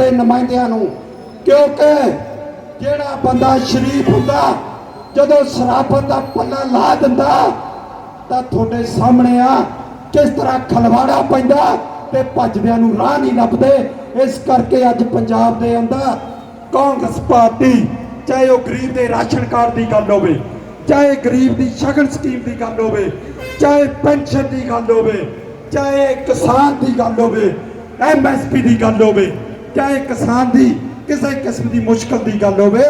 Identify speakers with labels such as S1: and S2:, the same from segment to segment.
S1: ਦੇ ਨੁਮਾਇੰਦਿਆਂ ਨੂੰ, ਕਿਉਂਕਿ ਜਿਹੜਾ ਬੰਦਾ ਸ਼ਰੀਫ ਹੁੰਦਾ, ਜਦੋਂ ਸ਼ਰਾਫਤ ਦਾ ਪੱਲਾ ਲਾ ਦਿੰਦਾ, ਤਾਂ ਤੁਹਾਡੇ ਸਾਹਮਣੇ ਆ, ਕਿਸ ਤਰ੍ਹਾਂ ਖਲਵਾੜਾ ਪੈਂਦਾ ਤੇ ਭੱਜਦਿਆਂ ਨੂੰ ਰਾਹ ਨਹੀਂ ਲੱਭਦੇ। ਇਸ ਕਰਕੇ ਅੱਜ ਪੰਜਾਬ ਦੇ ਅੰਦਰ ਕਾਂਗਰਸ ਪਾਰਟੀ, ਚਾਹੇ ਉਹ ਗਰੀਬ ਦੇ ਰਾਸ਼ਨ ਕਾਰਡ ਦੀ ਗੱਲ ਹੋਵੇ, ਚਾਹੇ ਗਰੀਬ ਦੀ ਸ਼ਗਨ ਸਕੀਮ ਦੀ ਗੱਲ ਹੋਵੇ, ਚਾਹੇ ਪੈਨਸ਼ਨ ਦੀ ਗੱਲ ਹੋਵੇ, ਚਾਹੇ ਕਿਸਾਨ ਦੀ ਗੱਲ ਹੋਵੇ ਐਮਐਸਪੀ ਦੀ ਗੱਲ ਹੋਵੇ ਚਾਹੇ ਕਿਸਾਨ ਦੀ, ਕਿਸੇ ਕਿਸਮ ਦੀ ਮੁਸ਼ਕਲ ਦੀ ਗੱਲ ਹੋਵੇ,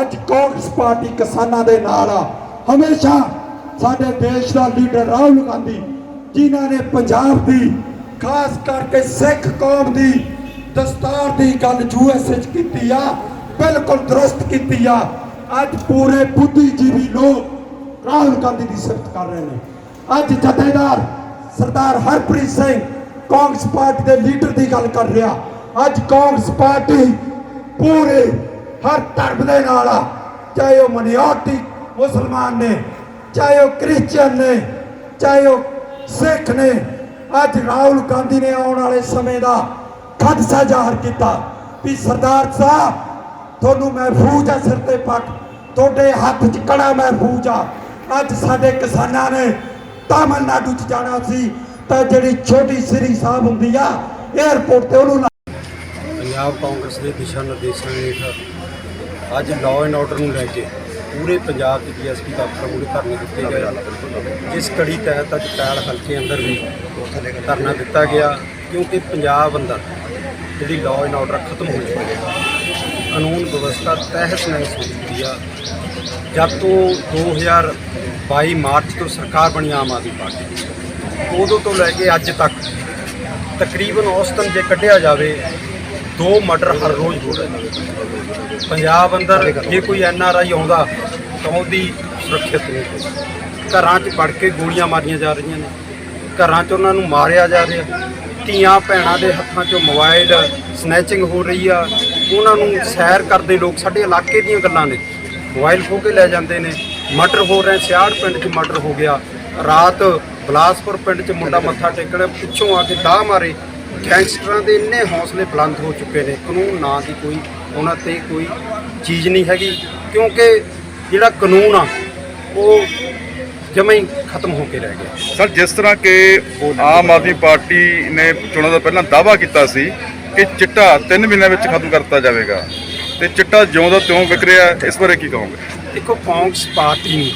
S1: ਅੱਜ ਕਾਂਗਰਸ ਪਾਰਟੀ ਕਿਸਾਨਾਂ ਦੇ ਨਾਲ ਆ। ਹਮੇਸ਼ਾ ਸਾਡੇ ਦੇਸ਼ ਦਾ ਲੀਡਰ ਰਾਹੁਲ ਗਾਂਧੀ, ਜਿਨ੍ਹਾਂ ਨੇ ਪੰਜਾਬ ਦੀ, ਖਾਸ ਕਰਕੇ ਸਿੱਖ ਕੌਮ ਦੀ ਦਸਤਾਰ ਦੀ ਗੱਲ ਯੂਐਸ ਵਿੱਚ ਕੀਤੀ ਆ, ਬਿਲਕੁਲ ਦਰੁਸਤ ਕੀਤੀ ਆ। ਅੱਜ ਪੂਰੇ ਬੁੱਧੀਜੀਵੀ ਲੋਕ ਰਾਹੁਲ ਗਾਂਧੀ ਦੀ ਸਿਫਤ ਕਰ ਰਹੇ ਨੇ। ਅੱਜ ਜਥੇਦਾਰ ਸਰਦਾਰ ਹਰਪ੍ਰੀਤ ਸਿੰਘ ਕਾਂਗਰਸ ਪਾਰਟੀ ਦੇ ਲੀਡਰ ਦੀ ਗੱਲ ਕਰ ਰਿਹਾ। ਅੱਜ ਕਾਂਗਰਸ ਪਾਰਟੀ ਪੂਰੇ ਹਰ ਧਰਮ ਦੇ ਨਾਲ ਆ। ਚਾਹੇ ਉਹ ਮਨਿਆਰਟੀ ਮੁਸਲਮਾਨ ਨੇ, ਚਾਹੇ ਉਹ ਕ੍ਰਿਸਚੀਅਨ ਨੇ, ਚਾਹੇ ਉਹ ਸਿੱਖ ਨੇ, ਅੱਜ ਰਾਹੁਲ ਗਾਂਧੀ ਨੇ ਆਉਣ ਵਾਲੇ ਸਮੇਂ ਦਾ ਖਦਸ਼ਾ ਜ਼ਾਹਰ ਕੀਤਾ ਵੀ ਸਰਦਾਰ ਸਾਹਿਬ, ਤੁਹਾਨੂੰ ਮਹਿਫੂਜ਼ ਆ ਸਿਰ ਤੇ ਪੱਗ, ਤੁਹਾਡੇ ਹੱਥ 'ਚ ਕੜਾ ਮਹਿਫੂਜ਼ ਆ। ਅੱਜ ਸਾਡੇ ਕਿਸਾਨਾਂ ਨੇ ਤਾਮਿਲਨਾਡੂ 'ਚ ਜਾਣਾ ਸੀ, ਤਾਂ ਜਿਹੜੀ ਛੋਟੀ ਸ੍ਰੀ ਸਾਹਿਬ ਹੁੰਦੀ ਆ 에ਅਰਪੋਰਟ ਤੇ ਉਹਨੂੰ ਲਾ-
S2: ਪੰਜਾਬ ਕਾਂਗਰਸ ਦੇ ਦਿਸ਼ਾ ਨਿਰਦੇਸ਼ਾਂ ਹੇਠ ਅੱਜ ਲਾਅ ਐਂਡ ਆਰਡਰ ਨੂੰ ਲੈ ਕੇ ਪੂਰੇ ਪੰਜਾਬ ਦੇ ਡੀਐਸਪੀ ਦਫ਼ਤਰ ਮੂਹਰੇ ਧਰਨੇ ਦਿੱਤੇ ਗਏ ਜਿਸ ਕੜੀ ਤਹਿਤ ਅੱਜ ਪੈਲ ਹਲਕੇ ਅੰਦਰ ਵੀ ਧਰਨਾ ਦਿੱਤਾ ਗਿਆ, ਕਿਉਂਕਿ ਪੰਜਾਬ ਅੰਦਰ ਜਿਹੜੀ ਲਾਅ ਐਂਡ ਆਰਡਰ ਖਤਮ ਹੋ ਚੁੱਕੀ ਹੈ, ਕਾਨੂੰਨ ਵਿਵਸਥਾ ਤਹਿਸ ਨਹਿਸ ਹੋ ਚੁੱਕੀ ਆ। ਜਦ ਤੋਂ 2022 ਮਾਰਚ ਤੋਂ ਸਰਕਾਰ ਬਣੀ ਆਮ ਆਦਮੀ ਪਾਰਟੀ ਉਦੋਂ ਤੋਂ ਲੈ ਕੇ ਅੱਜ ਤੱਕ ਤਕਰੀਬਨ ਔਸਤਨ ਜੇ ਕੱਢਿਆ ਜਾਵੇ ਦੋ ਮਰਡਰ ਹਰ ਰੋਜ਼ ਹੋ ਰਹੇ ਨੇ। ਪੰਜਾਬ ਅੰਦਰ ਜੇ ਕੋਈ ਐਨ ਆਰ ਆਈ ਆਉਂਦਾ, ਤਾਂ ਉਹਦੀ ਸੁਰੱਖਿਅਤ ਨਹੀਂ ਘਰਾਂ 'ਚ ਵੜ ਕੇ ਗੋਲੀਆਂ ਮਾਰੀਆਂ ਜਾ ਰਹੀਆਂ ਨੇ। ਘਰਾਂ 'ਚ ਉਹਨਾਂ ਨੂੰ ਮਾਰਿਆ ਜਾ ਰਿਹਾ। ਧੀਆਂ ਭੈਣਾਂ ਦੇ ਹੱਥਾਂ 'ਚੋਂ ਮੋਬਾਈਲ ਸਨੈਚਿੰਗ ਹੋ ਰਹੀ ਆ। ਉਹਨਾਂ ਨੂੰ ਸੈਰ ਕਰਦੇ ਲੋਕ ਸਾਡੇ ਇਲਾਕੇ ਦੀਆਂ ਗੱਲਾਂ ਨੇ। ਮੋਬਾਈਲ ਖੋਹ ਕੇ ਲੈ ਜਾਂਦੇ ਨੇ। ਮਰਡਰ ਹੋ ਰਹੇ, ਸਿਆੜ ਪਿੰਡ 'ਚ ਮਰਡਰ ਹੋ ਗਿਆ। ਰਾਤ ਬਲਾਸਪੁਰ ਪਿੰਡ 'ਚ ਮੁੰਡਾ ਮੱਥਾ ਟੇਕਣ ਪਿੱਛੋਂ ਆ ਕੇ ਦਾਹ ਮਾਰੇ। ਗੈਂਗਸਟਰਾਂ ਦੇ ਇੰਨੇ ਹੌਸਲੇ ਬੁਲੰਦ ਹੋ ਚੁੱਕੇ ਨੇ ਕਾਨੂੰਨ ਨਾਂ ਦੀ ਕੋਈ ਉਹਨਾਂ ਤੇ ਕੋਈ ਚੀਜ਼ ਨਹੀਂ ਹੈਗੀ ਕਿਉਂਕਿ ਜਿਹੜਾ ਕਾਨੂੰਨ ਆ ਉਹ ਜਮਾਂ ਹੀ ਖਤਮ ਹੋ ਕੇ ਰਹਿ ਗਿਆ।
S3: ਸਰ ਜਿਸ ਤਰ੍ਹਾਂ ਕਿ ਆਮ ਆਦਮੀ ਪਾਰਟੀ ਨੇ ਚੋਣਾਂ ਤੋਂ ਪਹਿਲਾਂ ਦਾਅਵਾ ਕੀਤਾ ਸੀ ਕਿ ਚਿੱਟਾ 3 ਮਹੀਨਿਆਂ ਵਿੱਚ ਖਤਮ ਕਰਤਾ ਜਾਵੇਗਾ ਤੇ ਚਿੱਟਾ ਜਿਉਂ ਦਾ ਤਿਉਂ ਵਿਕ ਰਿਹਾ ਇਸ ਬਾਰੇ ਕੀ ਕਹੋਗੇ?
S2: ਦੇਖੋ ਕਾਂਗਰਸ ਪਾਰਟੀ ਨੇ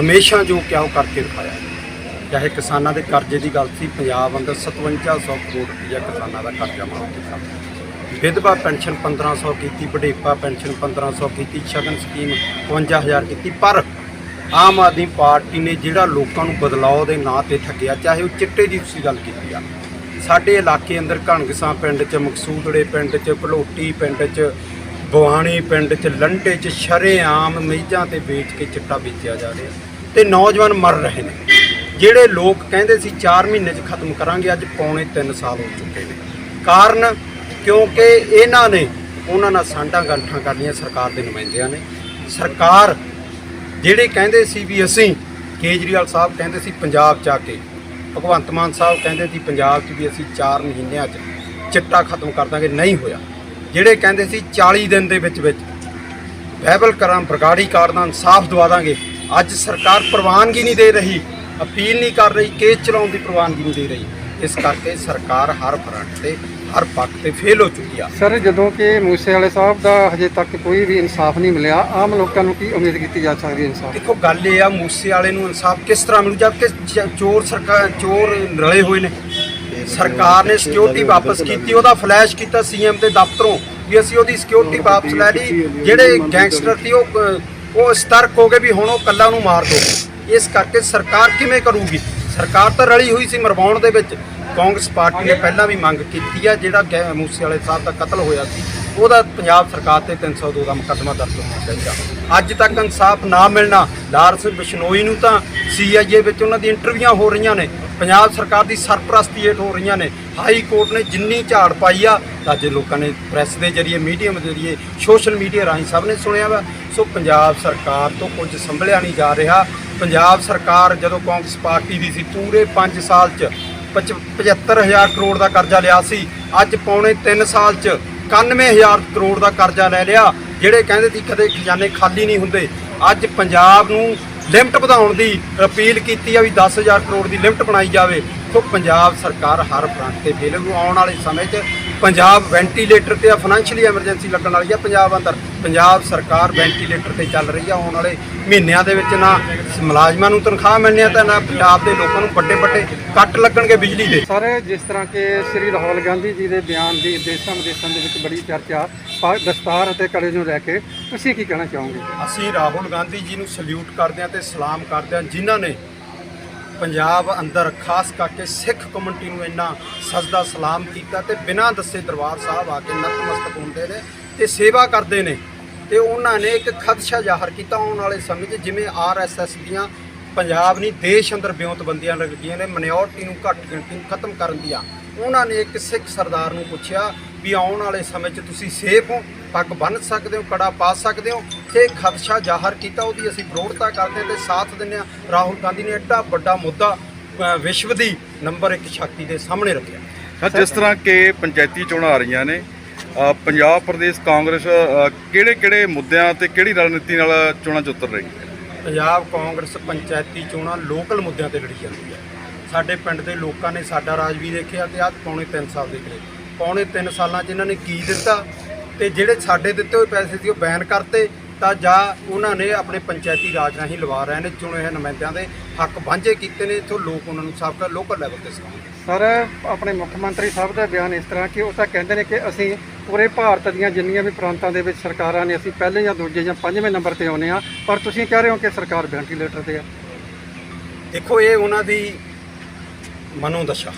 S2: ਹਮੇਸ਼ਾ ਜੋ ਕਿਹਾ ਉਹ ਕਰਕੇ ਦਿਖਾਇਆ। ਚਾਹੇ ਕਿਸਾਨਾਂ ਦੇ ਕਰਜ਼ੇ ਦੀ ਗੱਲ ਸੀ, ਪੰਜਾਬ ਅੰਦਰ 5700 ਕਰੋੜ ਰੁਪਈਆ ਕਿਸਾਨਾਂ ਦਾ ਕਰਜ਼ਾ ਮਾਫ ਕੀਤਾ। ਵਿਧਵਾ ਪੈਨਸ਼ਨ 1500 ਕੀਤੀ ਬੁਢੇਪਾ ਪੈਨਸ਼ਨ 1500 ਕੀਤੀ, ਸ਼ਗਨ ਸਕੀਮ 51000 ਕੀਤੀ, ਪਰ ਆਮ ਆਦਮੀ ਪਾਰਟੀ ਨੇ ਜਿਹੜਾ ਲੋਕਾਂ ਨੂੰ ਬਦਲਾਅ ਦੇ ਨਾਂ ਤੇ ਠੱਗਿਆ, ਚਾਹੇ ਉਹ ਚਿੱਟੇ ਦੀ ਤੁਸੀਂ ਗੱਲ ਕੀਤੀ ਆ। ਸਾਡੇ ਇਲਾਕੇ ਅੰਦਰ ਘਣਗਸਾਂ ਪਿੰਡ 'ਚ, ਮਕਸੂਦੜੇ ਪਿੰਡ 'ਚ ਭਲੋਟੀ ਪਿੰਡ 'ਚ ਬਵਾਣੀ ਪਿੰਡ 'ਚ, ਲੰਡੇ 'ਚ ਸ਼ਰੇਆਮ ਮੇਜ਼ਾਂ ਤੇ ਵੇਚ ਕੇ ਚਿੱਟਾ ਵੇਚਿਆ ਜਾ ਰਿਹਾ। ਤੇ ਨੌਜਵਾਨ ਮਰ ਰਹੇ ਨੇ। ਜਿਹੜੇ ਲੋਕ ਕਹਿੰਦੇ ਸੀ 4 ਮਹੀਨੇ 'ਚ ਖਤਮ ਕਰਾਂਗੇ, ਅੱਜ ਪੌਣੇ 3 ਸਾਲ ਹੋ ਚੁੱਕੇ ਨੇ। ਕਾਰਨ ਕਿਉਂਕਿ ਇਹਨਾਂ ਨੇ, ਉਹਨਾਂ ਨਾਲ ਸਾਂਢਾਂ ਗੰਠਾਂ ਕਰਨੀਆਂ ਸਰਕਾਰ ਦੇ ਨੁਮਾਇੰਦਿਆਂ ਨੇ। ਸਰਕਾਰ ਜਿਹੜੇ ਕਹਿੰਦੇ ਸੀ ਵੀ ਅਸੀਂ ਕੇਜਰੀਵਾਲ ਸਾਹਿਬ ਕਹਿੰਦੇ ਸੀ ਪੰਜਾਬ 'ਚ ਆ ਕੇ, ਭਗਵੰਤ ਮਾਨ ਸਾਹਿਬ ਕਹਿੰਦੇ ਸੀ ਪੰਜਾਬ 'ਚ ਵੀ ਅਸੀਂ 4 ਮਹੀਨਿਆਂ 'ਚ ਚਿੱਟਾ ਖਤਮ ਕਰ ਦਾਂਗੇ, ਨਹੀਂ ਹੋਇਆ। ਜਿਹੜੇ ਕਹਿੰਦੇ ਸੀ 40 ਦਿਨ ਦੇ ਵਿੱਚ ਵਿੱਚ ਬਹਿਬਲ ਕਰਾਂ, ਬਰਗਾੜੀ ਕਾਰ ਦਾ ਇਨਸਾਫ ਦਵਾ ਦਾਂਗੇ, ਅੱਜ ਸਰਕਾਰ ਪ੍ਰਵਾਨਗੀ ਨਹੀਂ ਦੇ ਰਹੀ। ਅਪੀਲ ਨਹੀਂ ਕਰ ਰਹੀ ਕੇਸ ਚਲਾਉਣ ਦੀ ਪ੍ਰਵਾਨਗੀ ਨਹੀਂ ਦੇ ਰਹੀ। ਇਸ ਕਰਕੇ ਸਰਕਾਰ ਹਰ ਫਰੰਟ ਤੇ ਹਰ ਪੱਖ ਤੇ ਫੇਲ ਹੋ ਚੁੱਕੀ ਆ।
S4: ਸਰ ਜਦੋਂ ਕਿ ਮੂਸੇ ਵਾਲੇ ਸਾਹਿਬ ਦਾ ਹਜੇ ਤੱਕ ਕੋਈ ਵੀ ਇਨਸਾਫ ਨਹੀਂ ਮਿਲਿਆ ਆਮ ਲੋਕਾਂ ਨੂੰ ਕੀ ਉਮੀਦ ਕੀਤੀ ਜਾ ਸਕਦੀ ਹੈ ਇਨਸਾਫ?
S2: ਦੇਖੋ ਗੱਲ ਇਹ ਆ ਮੂਸੇ ਵਾਲੇ ਨੂੰ ਇਨਸਾਫ ਕਿਸ ਤਰ੍ਹਾਂ ਮਿਲੂ ਜਦ ਕਿ ਚੋਰ ਸਰਕਾਰ ਚੋਰ ਰਲੇ ਹੋਏ ਨੇ। ਸਰਕਾਰ ਨੇ ਸਿਕਿਉਰਿਟੀ ਵਾਪਸ ਕੀਤੀ ਉਹਦਾ ਫਲੈਸ਼ ਕੀਤਾ ਸੀਐਮ ਦੇ ਦਫ਼ਤਰੋਂ ਵੀ ਅਸੀਂ ਉਹਦੀ ਸਿਕਿਉਰਿਟੀ ਵਾਪਸ ਲੈ ਲਈ ਜਿਹੜੇ ਗੈਂਗਸਟਰ ਸੀ ਉਹ ਉਹ ਸਤਰਕ ਹੋ ਗਏ ਵੀ ਹੁਣ ਉਹ ਕੱਲਾ ਉਹਨੂੰ ਮਾਰ ਦੋ। ਇਸ ਕਰਕੇ ਸਰਕਾਰ ਕਿਵੇਂ ਕਰੂਗੀ? ਸਰਕਾਰ ਤਾਂ ਰਲੀ ਹੋਈ ਸੀ ਮਰਵਾਉਣ ਦੇ ਵਿੱਚ। ਕਾਂਗਰਸ ਪਾਰਟੀ ਨੇ ਪਹਿਲਾਂ ਵੀ ਮੰਗ ਕੀਤੀ ਆ, ਜਿਹੜਾ ਗੈ- ਮੂਸੇ ਵਾਲੇ ਸਾਹਿਬ ਦਾ ਕਤਲ ਹੋਇਆ ਸੀ, ਉਹਦਾ ਪੰਜਾਬ ਸਰਕਾਰ ਤੇ 302 ਦਾ ਮੁਕੱਦਮਾ ਦਰਜ ਹੋਣਾ ਚਾਹੀਦਾ। ਅੱਜ ਤੱਕ ਇਨਸਾਫ ਨਾ ਮਿਲਣਾ, ਲਾਰੈਂਸ ਬਿਸ਼ਨੋਈ ਨੂੰ ਤਾਂ ਸੀਆਈਏ ਵਿੱਚ ਉਹਨਾਂ ਦੀ ਇੰਟਰਵਿਊਆਂ ਹੋ ਰਹੀਆਂ ਨੇ, ਪੰਜਾਬ ਸਰਕਾਰ ਦੀ ਸਰਪ੍ਰਸਤੀ ਹੇਠ ਹੋ ਰਹੀਆਂ ਨੇ। ਹਾਈ ਕੋਰਟ ਨੇ ਜਿੰਨੀ ਝਾੜ ਪਾਈ ਆ, ਤਾਂ ਅੱਜ ਲੋਕਾਂ ਨੇ ਪ੍ਰੈਸ ਦੇ ਜਰੀਏ ਮੀਡੀਅਮ ਦੇ ਜਰੀਏ, ਸੋਸ਼ਲ ਮੀਡੀਆ ਰਾਹੀਂ ਸਭ ਨੇ ਸੁਣਿਆ ਵਾ। ਸੋ ਪੰਜਾਬ ਸਰਕਾਰ ਤੋਂ ਕੁਝ ਸੰਭਲਿਆ ਨਹੀਂ ਜਾ ਰਿਹਾ। ਪੰਜਾਬ ਸਰਕਾਰ ਜਦੋਂ ਕਾਂਗਰਸ ਪਾਰਟੀ ਦੀ ਸੀ, ਪੂਰੇ 5 ਸਾਲ 'ਚ 75000 ਕਰੋੜ ਦਾ ਕਰਜ਼ਾ ਲਿਆ ਸੀ। ਅੱਜ ਪੌਣੇ 3 ਸਾਲ ਚ 91000 ਕਰੋੜ ਦਾ ਕਰਜ਼ਾ ਲੈ ਲਿਆ, ਜਿਹੜੇ ਕਹਿੰਦੇ ਸੀ ਕਦੇ ਖਜ਼ਾਨੇ ਖਾਲੀ ਨਹੀਂ ਹੁੰਦੇ। ਅੱਜ ਪੰਜਾਬ ਨੂੰ ਲਿਮਟ ਵਧਾਉਣ ਦੀ ਅਪੀਲ ਕੀਤੀ ਆ ਵੀ 10000 ਕਰੋੜ ਦੀ ਲਿਮਟ ਬਣਾਈ ਜਾਵੇ। ਸੋ ਪੰਜਾਬ ਸਰਕਾਰ ਹਰ ਫਰੰਟ ਤੇ ਫੇਲ ਨੂੰ ਆਉਣ ਵਾਲੇ ਸਮੇਂ 'ਚ ਪੰਜਾਬ ਵੈਂਟੀਲੇਟਰ ਤੇ ਆ ਫਾਈਨੈਂਸ਼ੀਅਲੀ ਐਮਰਜੈਂਸੀ ਲੱਗਣ ਵਾਲੀ ਆ ਪੰਜਾਬ ਅੰਦਰ। ਪੰਜਾਬ ਸਰਕਾਰ ਵੈਂਟੀਲੇਟਰ ਤੇ ਚੱਲ ਰਹੀ ਆ ਆਉਣ ਵਾਲੇ ਮਹੀਨਿਆਂ ਦੇ ਵਿੱਚ ਨਾ ਮੁਲਾਜ਼ਮਾਂ ਨੂੰ ਤਨਖਾਹ ਮਿਲਣੀ ਆ ਤਾਂ ਨਾ ਪੰਜਾਬ ਦੇ ਲੋਕਾਂ ਨੂੰ ਵੱਡੇ ਵੱਡੇ ਕੱਟ ਲੱਗਣਗੇ ਬਿਜਲੀ ਦੇ।
S4: ਸਰ ਜਿਸ ਤਰ੍ਹਾਂ ਕਿ ਸ੍ਰੀ ਰਾਹੁਲ ਗਾਂਧੀ ਜੀ ਦੇ ਬਿਆਨ ਦੀ ਦੇਸ਼ਾਂ ਵਿਦੇਸ਼ਾਂ ਦੇ ਵਿੱਚ ਬੜੀ ਚਰਚਾ ਦਸਤਾਰ ਅਤੇ ਕੜੇ ਨੂੰ ਲੈ ਕੇ ਤੁਸੀਂ ਕੀ ਕਹਿਣਾ ਚਾਹੋਗੇ?
S2: ਅਸੀਂ ਰਾਹੁਲ ਗਾਂਧੀ ਜੀ ਨੂੰ ਸਲੂਟ ਕਰਦੇ ਹਾਂ ਤੇ ਸਲਾਮ ਕਰਦੇ ਹਾਂ ਜਿਨ੍ਹਾਂ ਨੇ ਪੰਜਾਬ ਅੰਦਰ ਖਾਸ ਕਰਕੇ ਸਿੱਖ ਕਮਿਊਨਿਟੀ ਨੂੰ ਇੰਨਾ ਸਜਦਾ ਸਲਾਮ ਕੀਤਾ ਤੇ ਬਿਨਾਂ ਦੱਸੇ ਦਰਬਾਰ ਸਾਹਿਬ ਆ ਕੇ ਨਤਮਸਤਕ ਹੁੰਦੇ ਨੇ ਤੇ ਸੇਵਾ ਕਰਦੇ ਨੇ। ਤੇ ਉਹਨਾਂ ਨੇ ਇੱਕ ਖਦਸ਼ਾ ਜ਼ਾਹਰ ਕੀਤਾ ਆਉਣ ਵਾਲੇ ਸਮੇਂ 'ਚ, ਜਿਵੇਂ ਆਰਐਸਐਸ ਦੀਆਂ ਪੰਜਾਬ ਨਹੀਂ, ਦੇਸ਼ ਅੰਦਰ ਬਿਉਂਤਬੰਦੀਆਂ ਲੱਗੀਆਂ ਨੇ ਮਿਨੋਰਟੀ ਨੂੰ ਘੱਟ ਗਿਣਤੀ ਨੂੰ ਖਤਮ ਕਰਨ ਦੀਆਂ। ਉਹਨਾਂ ਨੇ ਇੱਕ ਸਿੱਖ ਸਰਦਾਰ ਨੂੰ ਪੁੱਛਿਆ ਵੀ ਆਉਣ ਵਾਲੇ ਸਮੇਂ 'ਚ ਤੁਸੀਂ ਸੇਫ ਹੋ ਪੱਗ ਬੰਨ੍ਹ ਸਕਦੇ ਹੋ ਕੜਾ ਪਾ ਸਕਦੇ ਹੋ ਤੇ ਖਦਸ਼ਾ ਜ਼ਾਹਰ ਕੀਤਾ ਉਹਦੀ ਅਸੀਂ ਵਿਰੋਧਤਾ ਕਰਦੇ ਤੇ ਸਾਥ ਦਿੰਦੇ ਹਾਂ। ਰਾਹੁਲ ਗਾਂਧੀ ਨੇ ਐਡਾ ਵੱਡਾ ਮੁੱਦਾ ਵਿਸ਼ਵ ਦੀ ਨੰਬਰ 1 ਸ਼ਕਤੀ ਦੇ ਸਾਹਮਣੇ ਰੱਖਿਆ।
S3: ਸਰ ਜਿਸ ਤਰ੍ਹਾਂ ਕਿ ਪੰਚਾਇਤੀ ਚੋਣਾਂ ਆ ਰਹੀਆਂ ਨੇ ਪੰਜਾਬ ਪ੍ਰਦੇਸ਼ ਕਾਂਗਰਸ ਕਿਹੜੇ ਕਿਹੜੇ ਮੁੱਦਿਆਂ ਤੇ ਕਿਹੜੀ ਰਣਨੀਤੀ ਨਾਲ ਚੋਣਾਂ 'ਚ ਉਤਰ ਰਹੀ ਹੈ?
S2: ਪੰਜਾਬ ਕਾਂਗਰਸ ਪੰਚਾਇਤੀ ਚੋਣਾਂ ਲੋਕਲ ਮੁੱਦਿਆਂ ਤੇ ਲੜੀ ਜਾਂਦੀ ਹੈ। ਸਾਡੇ ਪਿੰਡ ਦੇ ਲੋਕਾਂ ਨੇ ਸਾਡਾ ਰਾਜ ਵੀ ਦੇਖਿਆ ਤੇ ਆਹ ਪੌਣੇ 3 ਸਾਲ ਦੇ ਕਰੇ ਪੌਣੇ 3 ਸਾਲਾਂ 'ਚ ਇਹਨਾਂ ਨੇ ਕੀ ਦਿੱਤਾ ਤੇ ਜਿਹੜੇ ਸਾਡੇ ਦਿੱਤੇ ਹੋਏ ਪੈਸੇ ਸੀ ਉਹ ਬੈਨ ਕਰਤੇ ਤਾਂ ਜਾਂ ਉਹਨਾਂ ਨੇ ਆਪਣੇ ਪੰਚਾਇਤੀ ਰਾਜ ਰਾਹੀਂ ਲਵਾ ਰਹੇ ਨੇ ਚੁਣੇ ਹੋਏ ਨੁਮਾਇੰਦਿਆਂ ਦੇ ਹੱਕ ਵਾਂਝੇ ਕੀਤੇ ਨੇ ਇੱਥੋਂ ਲੋਕ ਉਹਨਾਂ ਨੂੰ ਸਾਬਕਾ ਲੋਕਲ ਲੈਵਲ ਤੇ ਸਿਖਾਉਂਦੇ
S4: ਸਰ ਆਪਣੇ ਮੁੱਖ ਮੰਤਰੀ ਸਾਹਿਬ ਦਾ ਬਿਆਨ ਇਸ ਤਰ੍ਹਾਂ ਕਿ ਉਹ ਤਾਂ ਕਹਿੰਦੇ ਨੇ ਕਿ ਅਸੀਂ ਪੂਰੇ ਭਾਰਤ ਦੀਆਂ ਜਿੰਨੀਆਂ ਵੀ ਪ੍ਰਾਂਤਾਂ ਦੇ ਵਿੱਚ ਸਰਕਾਰਾਂ ਨੇ ਅਸੀਂ ਪਹਿਲੇ ਜਾਂ ਦੂਜੇ ਜਾਂ ਪੰਜਵੇਂ ਨੰਬਰ ਤੇ ਆਉਨੇ ਆ ਪਰ ਤੁਸੀਂ ਕਹਿ ਰਹੇ ਹੋ ਕਿ ਸਰਕਾਰ ਵੈਂਟੀਲੇਟਰ ਤੇ ਆ
S2: ਦੇਖੋ ਇਹ ਉਹਨਾਂ ਦੀ ਮਨੋਦਸ਼ਾ।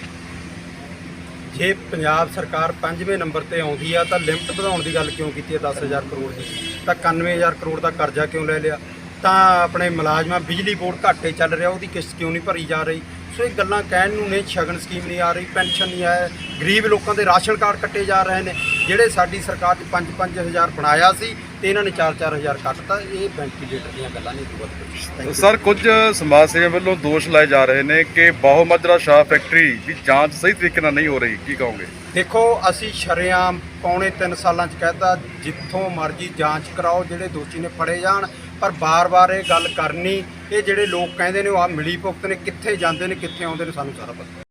S2: ਜੇ ਪੰਜਾਬ ਸਰਕਾਰ ਪੰਜਵੇਂ ਨੰਬਰ ਤੇ ਆਉਂਦੀ ਆ ਤਾਂ ਲਿਮਟ ਵਧਾਉਣ ਦੀ ਗੱਲ ਕਿਉਂ ਕੀਤੀ ਹੈ? 10000 ਕਰੋੜ ਦੀ। ਤਾਂ 91000 ਕਰੋੜ ਦਾ ਕਰਜ਼ਾ ਕਿਉਂ ਲੈ ਲਿਆ? ਤਾਂ ਆਪਣੇ ਮੁਲਾਜ਼ਮਾਂ ਬਿਜਲੀ ਬੋਰਡ ਘਾਟੇ ਚੱਲ ਰਿਹਾ, ਉਹਦੀ ਕਿਸ਼ਤ ਕਿਉਂ ਨਹੀਂ ਭਰੀ ਜਾ ਰਹੀ? ਸੋ ਇਹ ਗੱਲਾਂ ਕਹਿਣ ਨੂੰ ਨੇ, ਸ਼ਗਨ ਸਕੀਮ ਨਹੀਂ ਆ ਰਹੀ, ਪੈਨਸ਼ਨ ਨਹੀਂ ਆਇਆ, ਗਰੀਬ ਲੋਕਾਂ ਦੇ ਰਾਸ਼ਨ ਕਾਰਡ ਕੱਟੇ ਜਾ ਰਹੇ ਨੇ। ਜਿਹੜੇ ਸਾਡੀ ਸਰਕਾਰ 'ਚ 5-5000 ਬਣਾਇਆ ਸੀ ਤੇ ਇਹਨਾਂ ਨੇ 4-4000 ਕੱਟਤਾ ਇਹ ਵੈਂਟੀਲੇਟਰ ਦੀਆਂ ਗੱਲਾਂ ਨਹੀਂ ਕੁਝ
S3: ਸਰ ਕੁਝ ਸਮਾਜ ਸੇਵੀਆਂ ਵੱਲੋਂ ਦੋਸ਼ ਲਾਏ ਜਾ ਰਹੇ ਨੇ ਕਿ ਬਾਹੋ ਸ਼ਾਹ ਫੈਕਟਰੀ ਦੀ ਜਾਂਚ ਸਹੀ ਤਰੀਕੇ ਨਾਲ ਨਹੀਂ ਹੋ ਰਹੀ ਕੀ ਕਹੋਗੇ?
S2: ਦੇਖੋ ਅਸੀਂ ਸ਼ਰੇਆਮ ਪੌਣੇ 3 ਸਾਲਾਂ ਚ ਕਹਿਤਾ ਜਿੱਥੋਂ ਮਰਜ਼ੀ ਜਾਂਚ ਕਰਾਓ ਜਿਹੜੇ ਦੋਸ਼ੀ ਨੇ ਫੜੇ ਜਾਣ ਪਰ ਬਾਰ-ਬਾਰ ਇਹ ਗੱਲ ਕਰਨੀ ਇਹ ਜਿਹੜੇ ਲੋਕ ਕਹਿੰਦੇ ਨੇ ਉਹ ਆ ਮਿਲੀ ਭੁਗਤ ਨੇ ਕਿੱਥੇ ਜਾਂਦੇ ਨੇ ਕਿੱਥੇ ਆਉਂਦੇ ਨੇ ਸਾਨੂੰ ਸਾਰਾ ਪਤਾ।